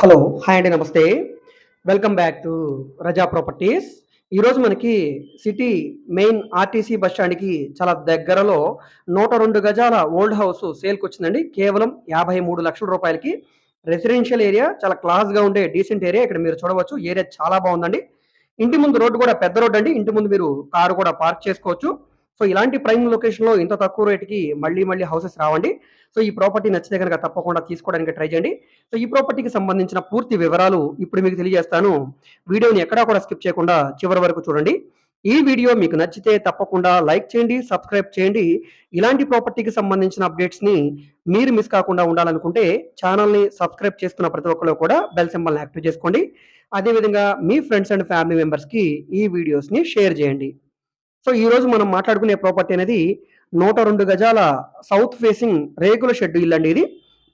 Hello hi అండి నమస్తే. Welcome back to Raza properties ఈరోజు మనకి సిటీ మెయిన్ ఆర్టీసీ బస్ స్టాండ్కి చాలా దగ్గరలో నూట రెండు గజాల ఓల్డ్ హౌస్ సేల్కి వచ్చిందండి. కేవలం యాభై మూడు లక్షల రూపాయలకి. రెసిడెన్షియల్ ఏరియా చాలా క్లాస్గా ఉండే డీసెంట్ ఏరియా ఇక్కడ మీరు చూడవచ్చు ఏరియా చాలా బాగుందండి. ఇంటి ముందు రోడ్డు కూడా పెద్ద రోడ్డు అండి. ఇంటి ముందు మీరు కారు కూడా పార్క్ చేసుకోవచ్చు. సో ఇలాంటి ప్రైమ్ లొకేషన్లో ఇంత తక్కువ రేటుకి మళ్ళీ మళ్ళీ హౌసెస్ రావండి. సో ఈ ప్రాపర్టీ నచ్చితే కనుక తప్పకుండా తీసుకోవడానికి ట్రై చేయండి. సో ఈ ప్రాపర్టీకి సంబంధించిన పూర్తి వివరాలు ఇప్పుడు మీకు తెలియజేస్తాను. వీడియోని ఎక్కడా కూడా స్కిప్ చేయకుండా చివరి వరకు చూడండి. ఈ వీడియో మీకు నచ్చితే తప్పకుండా లైక్ చేయండి సబ్స్క్రైబ్ చేయండి. ఇలాంటి ప్రాపర్టీకి సంబంధించిన అప్డేట్స్ని మీరు మిస్ కాకుండా ఉండాలనుకుంటే ఛానల్ని సబ్స్క్రైబ్ చేసుకున్న ప్రతి ఒక్కరు కూడా బెల్ సింబల్ని యాక్టివ్ చేసుకోండి. అదేవిధంగా మీ ఫ్రెండ్స్ అండ్ ఫ్యామిలీ మెంబర్స్కి ఈ వీడియోస్ని షేర్ చేయండి. సో ఈ రోజు మనం మాట్లాడుకునే ప్రాపర్టీ అనేది నూట రెండు గజాల సౌత్ ఫేసింగ్ రేకుల షెడ్ ఇల్లు అండి ఇది.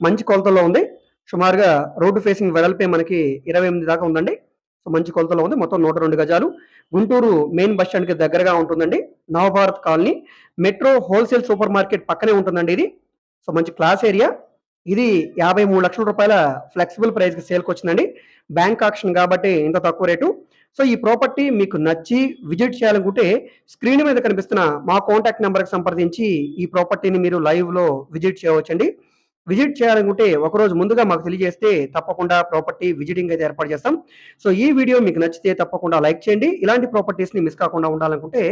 మంచి కొలతల్లో ఉంది. సుమారుగా రోడ్డు ఫేసింగ్ వెడల్పే మనకి ఇరవై ఎనిమిది దాకా ఉందండి. సో మంచి కొలతలో ఉంది. మొత్తం నూట రెండు గజాలు. గుంటూరు మెయిన్ బస్ స్టాండ్కి దగ్గరగా ఉంటుందండి. Navabharat colony. Metro wholesale supermarket పక్కనే ఉంటుందండి ఇది. సో మంచి క్లాస్ ఏరియా ఇది యాభై మూడు లక్షల రూపాయల ఫ్లెక్సిబుల్ ప్రైస్కి సేల్కి వచ్చిందండి. బ్యాంక్ ఆప్షన్ కాబట్టి ఇంత తక్కువ రేటు. సో ఈ ప్రాపర్టీ మీకు నచ్చి విజిట్ చేయాలనుకుంటే స్క్రీన్ మీద కనిపిస్తున్న మా కాంటాక్ట్ నెంబర్కి సంప్రదించి ఈ ప్రాపర్టీని మీరు లైవ్లో విజిట్ చేయవచ్చండి. విజిట్ చేయాలనుకుంటే ఒకరోజు ముందుగా మాకు తెలియజేస్తే తప్పకుండా ప్రాపర్టీ విజిటింగ్ అయితే ఏర్పాటు చేస్తాం. సో ఈ వీడియో మీకు నచ్చితే తప్పకుండా లైక్ చేయండి. ఇలాంటి ప్రాపర్టీస్ని మిస్ కాకుండా ఉండాలనుకుంటే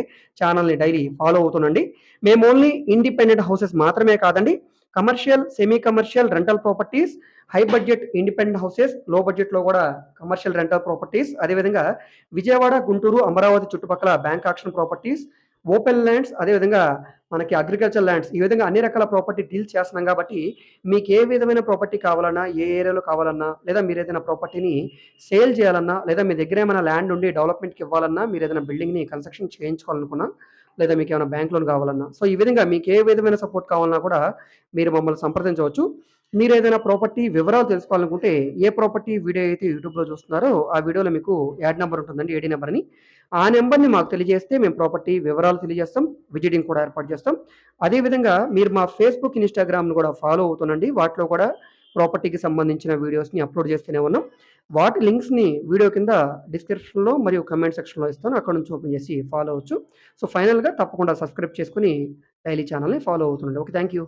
ఛానల్ని డైలీ ఫాలో అవుతుండండి. మేము ఓన్లీ ఇండిపెండెంట్ హౌసెస్ మాత్రమే కాదండి commercial semi commercial rental properties high budget independent హౌసెస్లో బడ్జెట్లో కూడా కమర్షియల్ రెంటల్ ప్రాపర్టీస్ అదేవిధంగా విజయవాడ గుంటూరు అమరావతి చుట్టుపక్కల bank auction properties open lands అదేవిధంగా మనకి అగ్రికల్చర్ ల్యాండ్స్ ఈ విధంగా అన్ని రకాల ప్రాపర్టీ డీల్ చేస్తున్నాం కాబట్టి మీకు ఏ విధమైన ప్రాపర్టీ కావాలన్నా ఏ ఏరియాలో కావాలన్నా లేదా మీరు ఏదైనా ప్రాపర్టీని సేల్ చేయాలన్నా లేదా మీ దగ్గర ఏమైనా ల్యాండ్ ఉండి డెవలప్మెంట్కి ఇవ్వాలన్నా మీరు ఏదైనా బిల్డింగ్ని కన్స్ట్రక్షన్ చేయించుకోవాలనుకున్నా లేదా మీకు ఏమైనా బ్యాంక్ లోన్ కావాలన్నా. సో ఈ విధంగా మీకు ఏ విధమైన సపోర్ట్ కావాలన్నా కూడా మీరు మమ్మల్ని సంప్రదించవచ్చు. మీరు ఏదైనా ప్రాపర్టీ వివరాలు తెలుసుకోవాలనుకుంటే ఏ ప్రాపర్టీ వీడియో అయితే యూట్యూబ్లో చూస్తున్నారో ఆ వీడియోలో మీకు యాడ్ నెంబర్ ఉంటుందండి ఏడీ నెంబర్ అని ఆ నెంబర్ని మాకు తెలియజేస్తే మేము ప్రాపర్టీ వివరాలు తెలియజేస్తాం విజిటింగ్ కూడా ఏర్పాటు చేస్తాం. అదేవిధంగా మీరు మా ఫేస్బుక్ ఇన్స్టాగ్రామ్ను కూడా ఫాలో అవుతుండండి. వాటిలో కూడా ప్రాపర్టీకి సంబంధించిన వీడియోస్ని అప్లోడ్ చేస్తూనే ఉన్నాం. వాటి లింక్స్ని వీడియో కింద డిస్క్రిప్షన్లో మరియు కమెంట్ సెక్షన్లో ఇస్తాను. అక్కడ నుంచి ఓపెన్ చేసి ఫాలో అవ్వచ్చు. సో ఫైనల్గా తప్పకుండా సబ్స్క్రైబ్ చేసుకుని డైలీ ఛానల్ని ఫాలో అవుతుండండి. Okay thank you